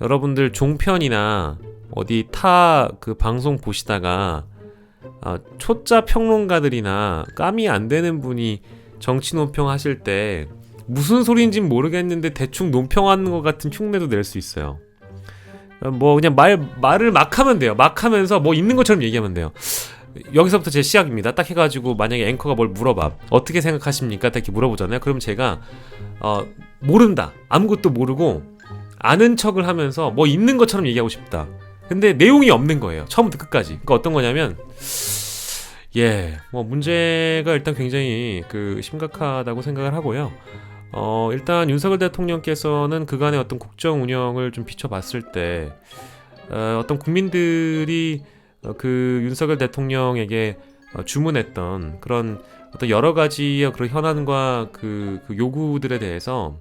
여러분들 종편이나 어디 타 그 방송 보시다가 아, 초짜 평론가들이나 까미 안 되는 분이 정치 논평 하실 때 무슨 소리인진 모르겠는데 대충 논평하는 것 같은 흉내도 낼 수 있어요. 뭐 그냥 말 말을 막 하면 돼요. 막 하면서 뭐 있는 것처럼 얘기하면 돼요. 여기서부터 제 시작입니다. 딱 해가지고 만약에 앵커가 뭘 물어봐 어떻게 생각하십니까? 딱 이렇게 물어보잖아요. 그럼 제가 어 모른다 아무것도 모르고 아는 척을 하면서 뭐 있는 것처럼 얘기하고 싶다. 근데 내용이 없는 거예요. 처음부터 끝까지. 그러니까 어떤 거냐면 예, 뭐 문제가 일단 굉장히 그 심각하다고 생각을 하고요. 어, 일단 윤석열 대통령께서는 그간의 어떤 국정 운영을 좀 비춰봤을 때 어, 어떤 국민들이 어, 그 윤석열 대통령에게 어, 주문했던 그런 어떤 여러 가지의 그런 현안과 그, 그 요구들에 대해서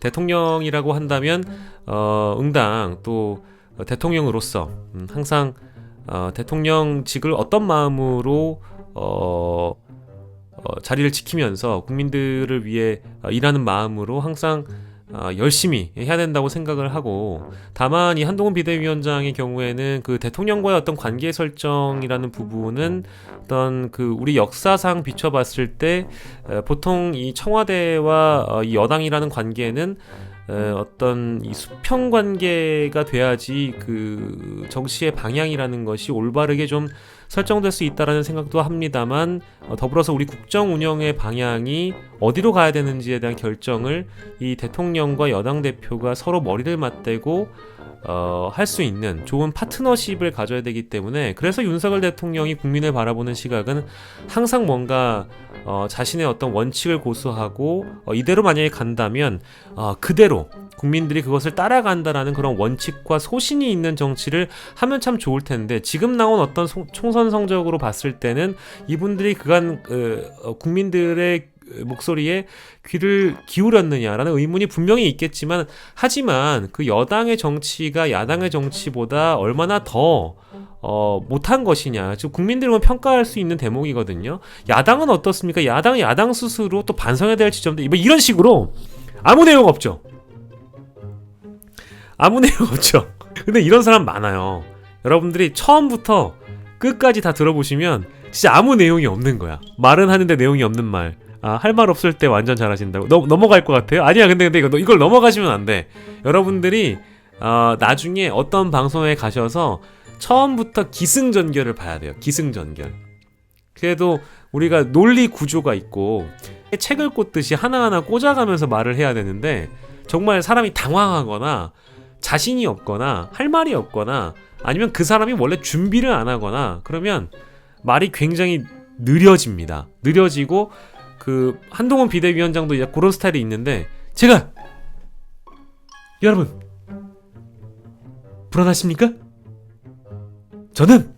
대통령이라고 한다면 어, 응당 또 대통령으로서 음, 항상 어, 대통령직을 어떤 마음으로 어, 어, 자리를 지키면서 국민들을 위해 어, 일하는 마음으로 항상 어, 열심히 해야 된다고 생각을 하고 다만 이 한동훈 비대위원장의 경우에는 그 대통령과의 어떤 관계 설정이라는 부분은 어떤 그 우리 역사상 비춰봤을 때 어, 보통 이 청와대와 어, 이 여당이라는 관계는 어, 어떤 이 수평 관계가 돼야지 그 정치의 방향이라는 것이 올바르게 좀 설정될 수 있다라는 생각도 합니다만 어, 더불어서 우리 국정 운영의 방향이 어디로 가야 되는지에 대한 결정을 이 대통령과 여당 대표가 서로 머리를 맞대고 어, 할 수 있는 좋은 파트너십을 가져야 되기 때문에 그래서 윤석열 대통령이 국민을 바라보는 시각은 항상 뭔가 어, 자신의 어떤 원칙을 고수하고 어, 이대로 만약에 간다면 어, 그대로 국민들이 그것을 따라간다라는 그런 원칙과 소신이 있는 정치를 하면 참 좋을 텐데 지금 나온 어떤 소, 총선 성적으로 봤을 때는 이분들이 그간 어, 국민들의 목소리에 귀를 기울였느냐라는 의문이 분명히 있겠지만 하지만 그 여당의 정치가 야당의 정치보다 얼마나 더 어, 못한 것이냐. 즉, 국민들은 평가할 수 있는 대목이거든요. 야당은 어떻습니까? 야당은 야당 스스로 또 반성해야 될 지점도, 뭐 이런 식으로 아무 내용 없죠. 아무 내용 없죠. 근데 이런 사람 많아요. 여러분들이 처음부터 끝까지 다 들어보시면 진짜 아무 내용이 없는 거야. 말은 하는데 내용이 없는 말. 아, 할 말 없을 때 완전 잘하신다고. 너, 넘어갈 것 같아요? 아니야, 근데, 근데 이거, 이걸 넘어가시면 안 돼. 여러분들이, 어, 나중에 어떤 방송에 가셔서 처음부터 기승전결을 봐야 돼요. 기승전결. 그래도 우리가 논리 구조가 있고, 책을 꽂듯이 하나하나 꽂아가면서 말을 해야 되는데, 정말 사람이 당황하거나, 자신이 없거나, 할 말이 없거나, 아니면 그 사람이 원래 준비를 안 하거나, 그러면 말이 굉장히 느려집니다. 느려지고, 그 한동훈 비대위원장도 이제 그런 스타일이 있는데 제가 여러분 불안하십니까? 저는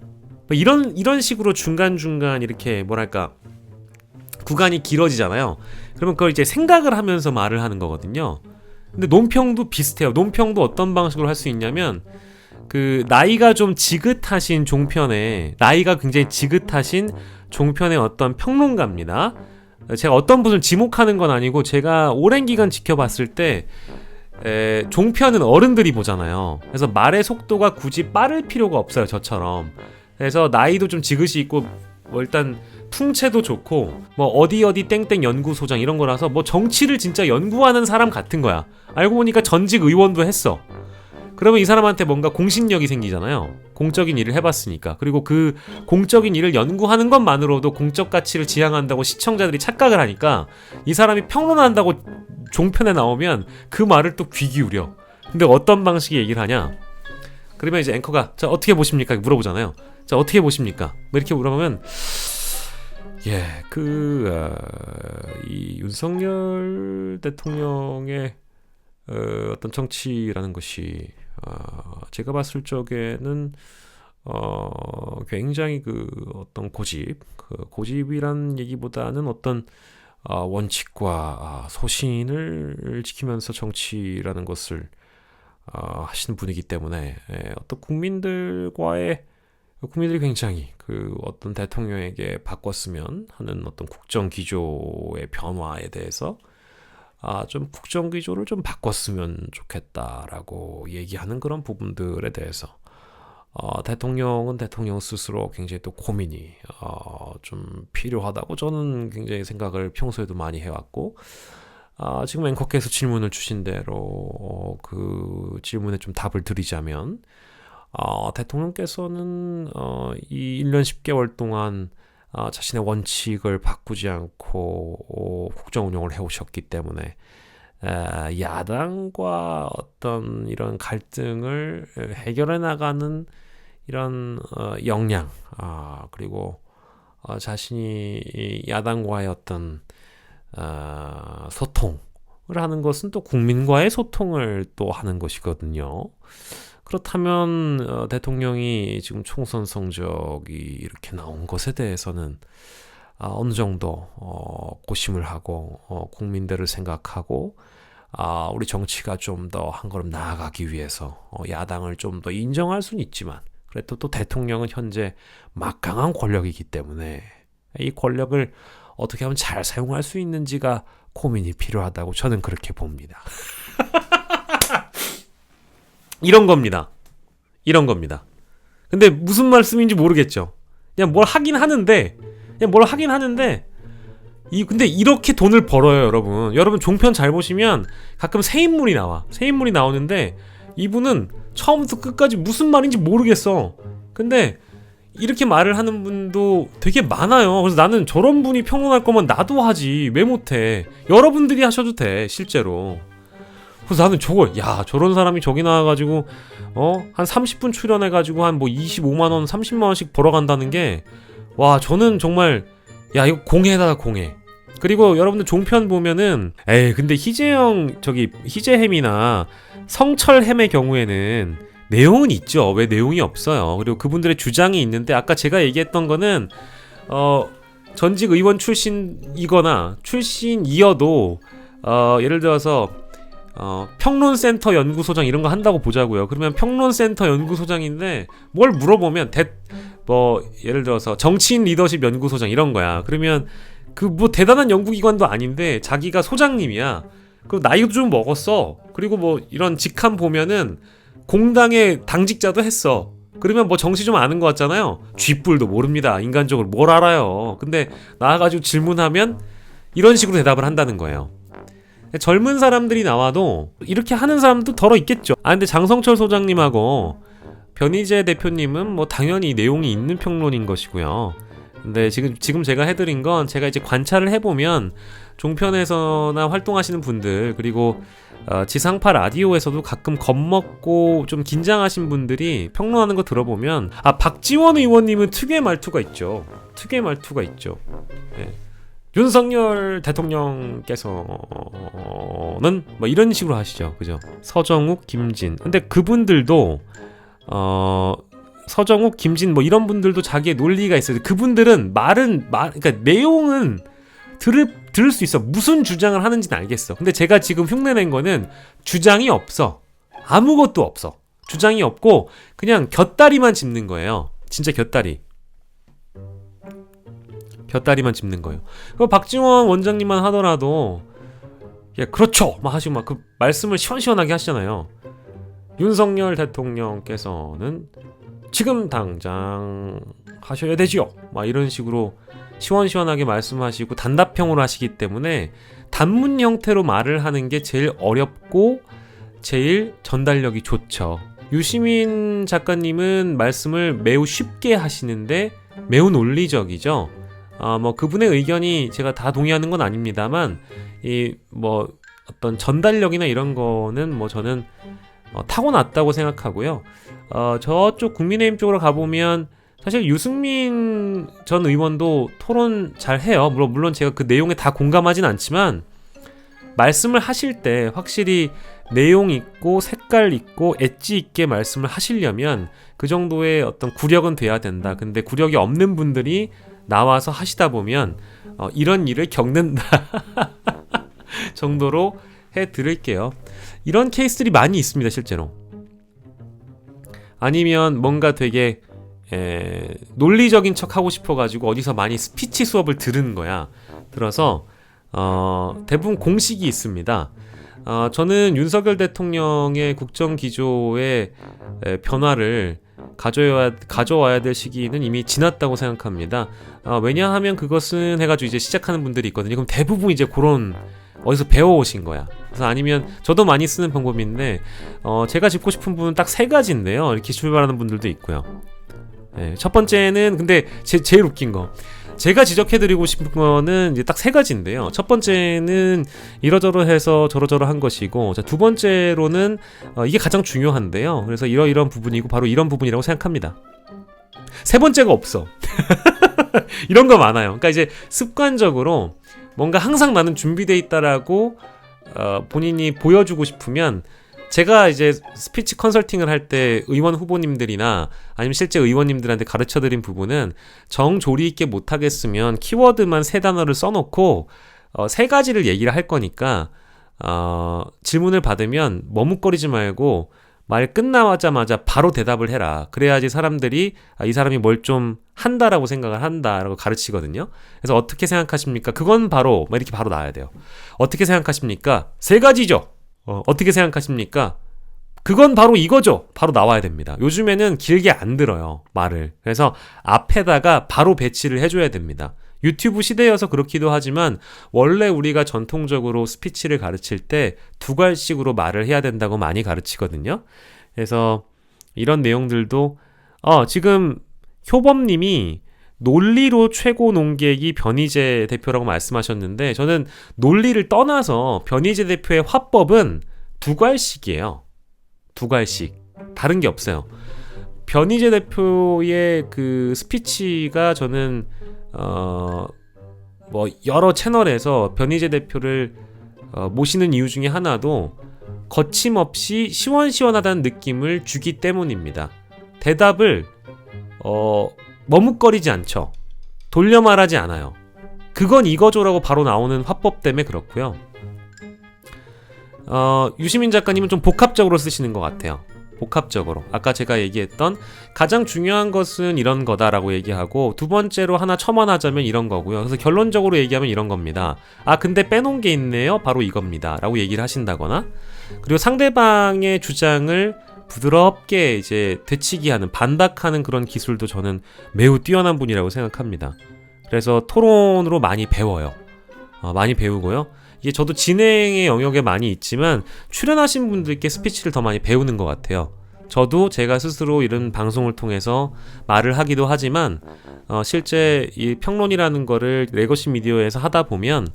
뭐 이런 이런 식으로 중간 중간 이렇게 뭐랄까 구간이 길어지잖아요. 그러면 그걸 이제 생각을 하면서 말을 하는 거거든요. 근데 논평도 비슷해요. 논평도 어떤 방식으로 할 수 있냐면 그 나이가 좀 지긋하신 종편에 나이가 굉장히 지긋하신 종편의 어떤 평론가입니다. 제가 어떤 분을 지목하는 건 아니고 제가 오랜 기간 지켜봤을 때 에, 종편은 어른들이 보잖아요. 그래서 말의 속도가 굳이 빠를 필요가 없어요. 저처럼. 그래서 나이도 좀 지긋이 있고 뭐 일단 풍채도 좋고 뭐 어디 어디 땡땡 연구소장 이런 거라서 뭐 정치를 진짜 연구하는 사람 같은 거야. 알고 보니까 전직 의원도 했어. 그러면 이 사람한테 뭔가 공신력이 생기잖아요. 공적인 일을 해봤으니까. 그리고 그 공적인 일을 연구하는 것만으로도 공적 가치를 지향한다고 시청자들이 착각을 하니까 이 사람이 평론한다고 종편에 나오면 그 말을 또 귀 기울여. 근데 어떤 방식의 얘기를 하냐? 그러면 이제 앵커가 자 어떻게 보십니까? 물어보잖아요. 자 어떻게 보십니까? 뭐 이렇게 물어보면 예, 그, 어, 이 윤석열 대통령의 어, 어떤 정치라는 것이 어, 제가 봤을 적에는 어, 굉장히 그 어떤 고집, 그 고집이란 얘기보다는 어떤 어, 원칙과 어, 소신을 지키면서 정치라는 것을 어, 하시는 분이기 때문에 예, 어떤 국민들과의 국민들이 굉장히 그 어떤 대통령에게 바꿨으면 하는 어떤 국정 기조의 변화에 대해서 아, 좀 국정 기조를 좀 바꿨으면 좋겠다라고 얘기하는 그런 부분들에 대해서 어, 대통령은 대통령 스스로 굉장히 또 고민이 어, 좀 필요하다고 저는 굉장히 생각을 평소에도 많이 해왔고 아, 지금 앵커께서 질문을 주신 대로 어, 그 질문에 좀 답을 드리자면 어, 대통령께서는 어, 이 1년 10개월 동안 어, 자신의 원칙을 바꾸지 않고 어, 국정 운영을 해오셨기 때문에 에, 야당과 어떤 이런 갈등을 해결해 나가는 이런 어, 역량 아, 그리고 어, 자신이 이 야당과의 어떤 어, 소통을 하는 것은 또 국민과의 소통을 또 하는 것이거든요. 그렇다면 어, 대통령이 지금 총선 성적이 이렇게 나온 것에 대해서는 아, 어느 정도 어, 고심을 하고 어, 국민들을 생각하고 아, 우리 정치가 좀 더 한 걸음 나아가기 위해서 어, 야당을 좀 더 인정할 수는 있지만 그래도 또 대통령은 현재 막강한 권력이기 때문에 이 권력을 어떻게 하면 잘 사용할 수 있는지가 고민이 필요하다고 저는 그렇게 봅니다. 이런 겁니다. 이런 겁니다. 근데 무슨 말씀인지 모르겠죠. 그냥 뭘 하긴 하는데, 그냥 뭘 하긴 하는데, 이 근데 이렇게 돈을 벌어요, 여러분. 여러분 종편 잘 보시면 가끔 새 인물이 나와. 새 인물이 나오는데 이분은 처음부터 끝까지 무슨 말인지 모르겠어. 근데 이렇게 말을 하는 분도 되게 많아요. 그래서 나는 저런 분이 평론할 거면 나도 하지. 왜 못해? 여러분들이 하셔도 돼, 실제로. 그래서 나는 저거, 야, 저런 사람이 저기 나와가지고, 어, 한 30분 출연해가지고 한 뭐 25만 원, 30만 원씩 벌어간다는 게, 와, 저는 정말, 야, 이거 공해다, 공해. 그리고 여러분들 종편 보면은, 에이, 근데 희재형, 저기, 희재햄이나 성철햄의 경우에는 내용은 있죠. 왜 내용이 없어요. 그리고 그분들의 주장이 있는데, 아까 제가 얘기했던 거는, 어, 전직 의원 출신이거나 출신이어도, 어, 예를 들어서, 어, 평론센터 연구소장 이런 거 한다고 보자고요. 그러면 평론센터 연구소장인데 뭘 물어보면 대, 뭐 예를 들어서 정치인 리더십 연구소장 이런 거야. 그러면 그 뭐 대단한 연구기관도 아닌데 자기가 소장님이야. 그 나이도 좀 먹었어. 그리고 뭐 이런 직함 보면은 공당의 당직자도 했어. 그러면 뭐 정치 좀 아는 것 같잖아요. 쥐뿔도 모릅니다. 인간적으로 뭘 알아요. 근데 나와가지고 질문하면 이런 식으로 대답을 한다는 거예요. 젊은 사람들이 나와도 이렇게 하는 사람도 덜어 있겠죠. 아 근데 장성철 소장님하고 변희재 대표님은 뭐 당연히 내용이 있는 평론인 것이고요. 근데 지금 지금 제가 해드린 건 제가 이제 관찰을 해보면 종편에서나 활동하시는 분들 그리고 어, 지상파 라디오에서도 가끔 겁먹고 좀 긴장하신 분들이 평론하는 거 들어보면 아 박지원 의원님은 특유의 말투가 있죠. 특유의 말투가 있죠. 예. 윤석열 대통령께서는 뭐 이런 식으로 하시죠. 그죠? 서정욱, 김진. 근데 그분들도 어 서정욱, 김진 뭐 이런 분들도 자기의 논리가 있어요. 그분들은 말은 말 그러니까 내용은 들을 들을 수 있어. 무슨 주장을 하는지는 알겠어. 근데 제가 지금 흉내낸 거는 주장이 없어. 아무것도 없어. 주장이 없고 그냥 곁다리만 짚는 거예요. 진짜 곁다리. 곁다리만 짚는 거예요. 그 박지원 원장님만 하더라도 예 그렇죠 막 하시고 막 그 말씀을 시원시원하게 하시잖아요. 윤석열 대통령께서는 지금 당장 하셔야 되지요. 막 이런 식으로 시원시원하게 말씀하시고 단답형으로 하시기 때문에 단문 형태로 말을 하는 게 제일 어렵고 제일 전달력이 좋죠. 유시민 작가님은 말씀을 매우 쉽게 하시는데 매우 논리적이죠. 아, 뭐 그분의 의견이 제가 다 동의하는 건 아닙니다만 이 뭐 어떤 전달력이나 이런 거는 뭐 저는 어, 타고났다고 생각하고요. 어, 저쪽 국민의힘 쪽으로 가보면 사실 유승민 전 의원도 토론 잘 해요. 물론 물론 제가 그 내용에 다 공감하진 않지만 말씀을 하실 때 확실히 내용 있고 색깔 있고 엣지 있게 말씀을 하시려면 그 정도의 어떤 구력은 돼야 된다. 근데 구력이 없는 분들이 나와서 하시다 보면 어, 이런 일을 겪는다 정도로 해 드릴게요. 이런 케이스들이 많이 있습니다, 실제로. 아니면 뭔가 되게 에, 논리적인 척 하고 싶어가지고 어디서 많이 스피치 수업을 들은 거야. 들어서 어, 대부분 공식이 있습니다. 어, 저는 윤석열 대통령의 국정 기조의 에, 변화를 가져야 가져와야 될 시기는 이미 지났다고 생각합니다. 어, 왜냐하면 그것은 해가지고 이제 시작하는 분들이 있거든요. 그럼 대부분 이제 그런 어디서 배워오신 거야. 그래서 아니면 저도 많이 쓰는 방법인데 어, 제가 짚고 싶은 부분은 딱세 가지인데요. 이렇게 출발하는 분들도 있고요. 예, 첫 번째는 근데 제, 제일 웃긴 거 제가 지적해드리고 싶은 거는 딱 세 가지인데요. 첫 번째는 이러저러해서 저러저러한 것이고, 자, 두 번째로는 어, 이게 가장 중요한데요. 그래서 이러이런 부분이고 바로 이런 부분이라고 생각합니다. 세 번째가 없어. 이런 거 많아요. 그러니까 이제 습관적으로 뭔가 항상 나는 준비돼 있다라고 어, 본인이 보여주고 싶으면 제가 이제 스피치 컨설팅을 할 때 의원 후보님들이나 아니면 실제 의원님들한테 가르쳐 드린 부분은 정조리 있게 못 하겠으면 키워드만 세 단어를 써놓고 어, 세 가지를 얘기를 할 거니까 어, 질문을 받으면 머뭇거리지 말고 말 끝나자마자 바로 대답을 해라. 그래야지 사람들이 아, 이 사람이 뭘 좀 한다라고 생각을 한다라고 가르치거든요. 그래서 어떻게 생각하십니까? 그건 바로 막 이렇게 바로 나와야 돼요. 어떻게 생각하십니까? 세 가지죠. 어, 어떻게 생각하십니까? 그건 바로 이거죠. 바로 나와야 됩니다. 요즘에는 길게 안 들어요. 말을. 그래서 앞에다가 바로 배치를 해줘야 됩니다. 유튜브 시대여서 그렇기도 하지만 원래 우리가 전통적으로 스피치를 가르칠 때두 갈씩으로 말을 해야 된다고 많이 가르치거든요. 그래서 이런 내용들도 어, 지금 효범님이 논리로 최고 농객이 변희재 대표라고 말씀하셨는데 저는 논리를 떠나서 변희재 대표의 화법은 두 갈씩이에요. 두 갈씩. 다른 게 없어요. 변희재 대표의 그 스피치가 저는 어 뭐 여러 채널에서 변희재 대표를 어, 모시는 이유 중에 하나도 거침없이 시원시원하다는 느낌을 주기 때문입니다. 대답을 어 머뭇거리지 않죠. 돌려 말하지 않아요. 그건 이거죠라고 바로 나오는 화법 때문에 그렇고요. 어, 유시민 작가님은 좀 복합적으로 쓰시는 것 같아요. 복합적으로. 아까 제가 얘기했던 가장 중요한 것은 이런 거다라고 얘기하고 두 번째로 하나 첨언하자면 이런 거고요. 그래서 결론적으로 얘기하면 이런 겁니다. 아, 근데 빼놓은 게 있네요. 바로 이겁니다. 라고 얘기를 하신다거나 그리고 상대방의 주장을 부드럽게 이제 되치기 하는 반박하는 그런 기술도 저는 매우 뛰어난 분이라고 생각합니다. 그래서 토론으로 많이 배워요. 어, 많이 배우고요. 이게 저도 진행의 영역에 많이 있지만 출연하신 분들께 스피치를 더 많이 배우는 것 같아요. 저도 제가 스스로 이런 방송을 통해서 말을 하기도 하지만 어, 실제 이 평론이라는 거를 레거시 미디어에서 하다 보면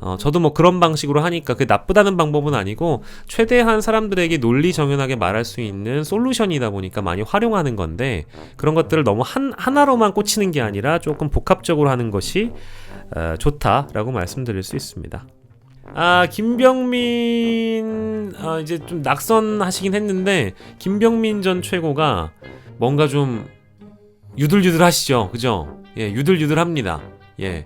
어, 저도 뭐 그런 방식으로 하니까 그 나쁘다는 방법은 아니고 최대한 사람들에게 논리 정연하게 말할 수 있는 솔루션이다 보니까 많이 활용하는 건데 그런 것들을 너무 한, 하나로만 꽂히는 게 아니라 조금 복합적으로 하는 것이 어, 좋다라고 말씀드릴 수 있습니다. 아 김병민 아, 이제 좀 낙선하시긴 했는데 김병민 전 최고가 뭔가 좀 유들유들하시죠, 그죠? 예, 유들유들합니다. 예,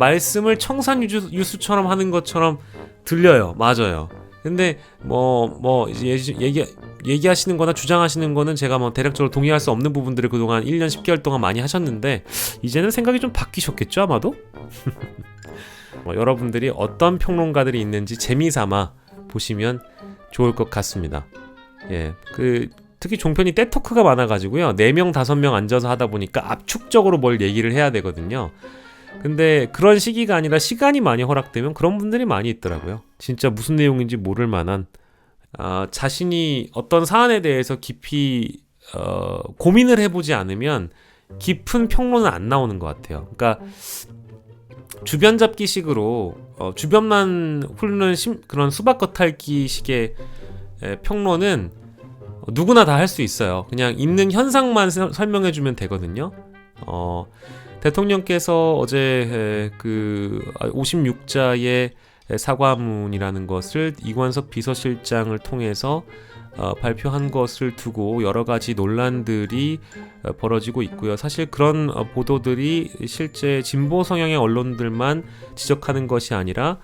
말씀을 청산 유수 처럼 하는 것처럼 들려요, 맞아요. 근데 뭐뭐 뭐 얘기 얘기하시는 거나 주장하시는 거는 제가 뭐 대략적으로 동의할 수 없는 부분들을 그동안 1년 10개월 동안 많이 하셨는데 이제는 생각이 좀 바뀌셨겠죠 아마도? 뭐 여러분들이 어떤 평론가들이 있는지 재미삼아 보시면 좋을 것 같습니다. 예, 그 특히 종편이 떼토크가 많아 가지고요. 4명, 5명 앉아서 하다 보니까 압축적으로 뭘 얘기를 해야 되거든요. 근데 그런 시기가 아니라 시간이 많이 허락되면 그런 분들이 많이 있더라고요. 진짜 무슨 내용인지 모를 만한 아, 자신이 어떤 사안에 대해서 깊이 어, 고민을 해보지 않으면 깊은 평론은 안 나오는 것 같아요. 그러니까 주변 잡기식으로 어, 주변만 훑는 심, 그런 수박 겉핥기식의 에, 평론은 누구나 다 할 수 있어요. 그냥 있는 현상만 서, 설명해주면 되거든요. 어, 대통령께서 어제 그 56자의 사과문이라는 것을 이관석 비서실장을 통해서 어, 발표한 것을 두고 여러 가지 논란들이 어, 벌어지고 있고요. 사실 그런 어, 보도들이 실제 진보 성향의 언론들만 지적하는 것이 아니라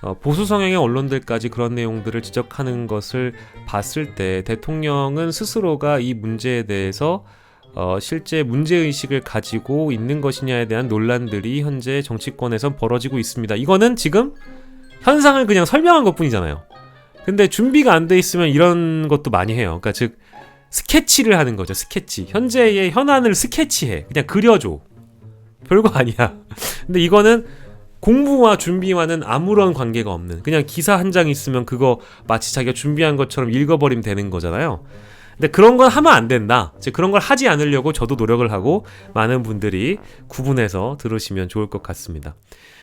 어, 보수 성향의 언론들까지 그런 내용들을 지적하는 것을 봤을 때 대통령은 스스로가 이 문제에 대해서 어, 실제 문제 의식을 가지고 있는 것이냐에 대한 논란들이 현재 정치권에선 벌어지고 있습니다. 이거는 지금 현상을 그냥 설명한 것 뿐이잖아요. 근데 준비가 안 돼 있으면 이런 것도 많이 해요. 그러니까 즉 스케치를 하는 거죠. 스케치. 현재의 현안을 스케치해. 그냥 그려줘. 별거 아니야. 근데 이거는 공부와 준비와는 아무런 관계가 없는 그냥 기사 한 장 있으면 그거 마치 자기가 준비한 것처럼 읽어버리면 되는 거잖아요. 근데 그런 건 하면 안 된다. 이제 그런 걸 하지 않으려고 저도 노력을 하고 많은 분들이 구분해서 들으시면 좋을 것 같습니다.